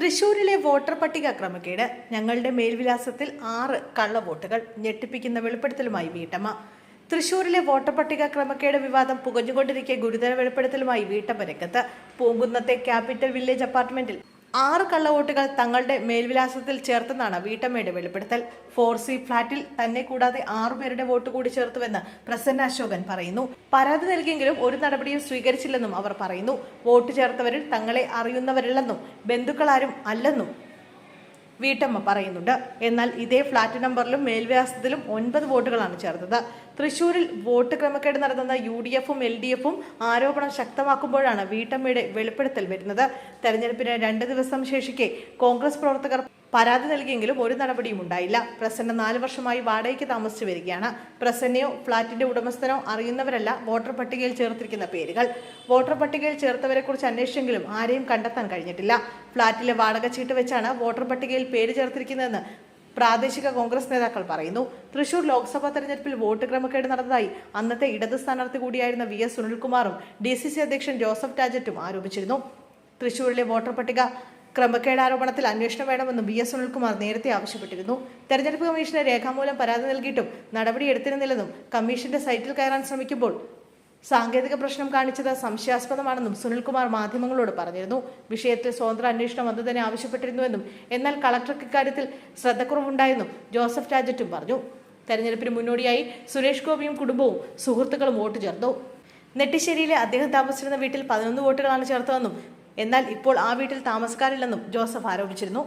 തൃശൂരിലെ വോട്ടർ പട്ടിക ക്രമക്കേട്. ഞങ്ങളുടെ മേൽവിലാസത്തിൽ ആറ് കള്ളവോട്ടുകൾ ഞെട്ടിപ്പിക്കുന്ന വെളിപ്പെടുത്തലുമായി വീട്ടമ്മ. തൃശൂരിലെ വോട്ടർ പട്ടിക ക്രമക്കേട് വിവാദം പുകഞ്ഞുകൊണ്ടിരിക്കെ ഗുരുതര വെളിപ്പെടുത്തലുമായി വീട്ടമ്മ രംഗത്ത്. പൂങ്കുന്നത്തെ ക്യാപിറ്റൽ വില്ലേജ് അപ്പാർട്ട്മെന്റിൽ ആറ് കള്ളവോട്ടുകൾ തങ്ങളുടെ മേൽവിലാസത്തിൽ ചേർത്തെന്നാണ് വീട്ടമ്മയുടെ വെളിപ്പെടുത്തൽ. ഫോർ സി ഫ്ളാറ്റിൽ തന്നെ കൂടാതെ ആറുപേരുടെ വോട്ട് കൂടി ചേർത്തുവെന്ന് പ്രസന്ന അശോകൻ പറയുന്നു. പരാതി നൽകിയെങ്കിലും ഒരു നടപടിയും സ്വീകരിച്ചില്ലെന്നും അവർ പറയുന്നു. വോട്ട് ചേർത്തവരിൽ തങ്ങളെ അറിയുന്നവരില്ലെന്നും ബന്ധുക്കളാരും അല്ലെന്നും വീട്ടമ്മ പറയുന്നുണ്ട്. എന്നാൽ ഇതേ ഫ്ളാറ്റ് നമ്പറിലും മേൽവ്യാസത്തിലും ഒൻപത് വോട്ടുകളാണ് ചേർത്തത്. തൃശൂരിൽ വോട്ട് ക്രമക്കേട് നടത്തുന്ന യു ഡി എഫും എൽ ഡി എഫും ആരോപണം ശക്തമാക്കുമ്പോഴാണ് വീട്ടമ്മയുടെ വെളിപ്പെടുത്തൽ വരുന്നത്. തെരഞ്ഞെടുപ്പിന് രണ്ട് ദിവസം ശേഷിക്കെ കോൺഗ്രസ് പ്രവർത്തകർ പരാതി നൽകിയെങ്കിലും ഒരു നടപടിയും ഉണ്ടായില്ല. പ്രസന്ന നാല് വർഷമായി വാടകയ്ക്ക് താമസിച്ചു വരികയാണ്. പ്രസന്നയോ ഫ്ളാറ്റിന്റെ ഉടമസ്ഥനോ അറിയുന്നവരല്ല വോട്ടർ പട്ടികയിൽ ചേർത്തിരിക്കുന്ന പേരുകൾ. വോട്ടർ പട്ടികയിൽ ചേർത്തവരെ കുറിച്ച് അന്വേഷിച്ചെങ്കിലും ആരെയും കണ്ടെത്താൻ കഴിഞ്ഞിട്ടില്ല. ഫ്ളാറ്റിലെ വാടക ചീട്ട് വെച്ചാണ് വോട്ടർ പട്ടികയിൽ പേര് ചേർത്തിരിക്കുന്നതെന്ന് പ്രാദേശിക കോൺഗ്രസ് നേതാക്കൾ പറയുന്നു. തൃശൂർ ലോക്സഭാ തെരഞ്ഞെടുപ്പിൽ വോട്ട് ക്രമക്കേട് നടന്നതായി അന്നത്തെ ഇടത് സ്ഥാനാർത്ഥി കൂടിയായിരുന്ന വി എസ് സുനിൽകുമാറും ഡി സി സി അധ്യക്ഷൻ ജോസഫ് ടാജറ്റും ആരോപിച്ചിരുന്നു. തൃശൂരിലെ വോട്ടർ പട്ടിക ക്രമക്കേട് ആരോപണത്തിൽ അന്വേഷണം വേണമെന്നും ബി എസ് സുനിൽകുമാർ നേരത്തെ ആവശ്യപ്പെട്ടിരുന്നു. തെരഞ്ഞെടുപ്പ് കമ്മീഷന് രേഖാമൂലം പരാതി നൽകിയിട്ടും നടപടിയെടുത്തിരുന്നില്ലെന്നും കമ്മീഷന്റെ സൈറ്റിൽ കയറാൻ ശ്രമിക്കുമ്പോൾ സാങ്കേതിക പ്രശ്നം കാണിച്ചത് സംശയാസ്പദമാണെന്നും സുനിൽകുമാർ മാധ്യമങ്ങളോട് പറഞ്ഞിരുന്നു. വിഷയത്തിൽ സ്വതന്ത്ര അന്വേഷണം അന്ന് തന്നെ ആവശ്യപ്പെട്ടിരുന്നുവെന്നും എന്നാൽ കളക്ടർക്ക് ഇക്കാര്യത്തിൽ ശ്രദ്ധക്കുറവുണ്ടായെന്നും ജോസഫ് രാജറ്റും പറഞ്ഞു. തെരഞ്ഞെടുപ്പിന് മുന്നോടിയായി സുരേഷ് ഗോപിയും കുടുംബവും സുഹൃത്തുക്കളും വോട്ട് ചേർത്തു. നെട്ടിശ്ശേരിയിലെ അദ്ദേഹം താമസിച്ചിരുന്ന വീട്ടിൽ പതിനൊന്ന് വോട്ടുകളാണ് ചേർത്തതെന്നും എന്നാൽ ഇപ്പോൾ ആ വീട്ടിൽ താമസക്കാരില്ലെന്നും ജോസഫ് ആരോപിച്ചിരുന്നു.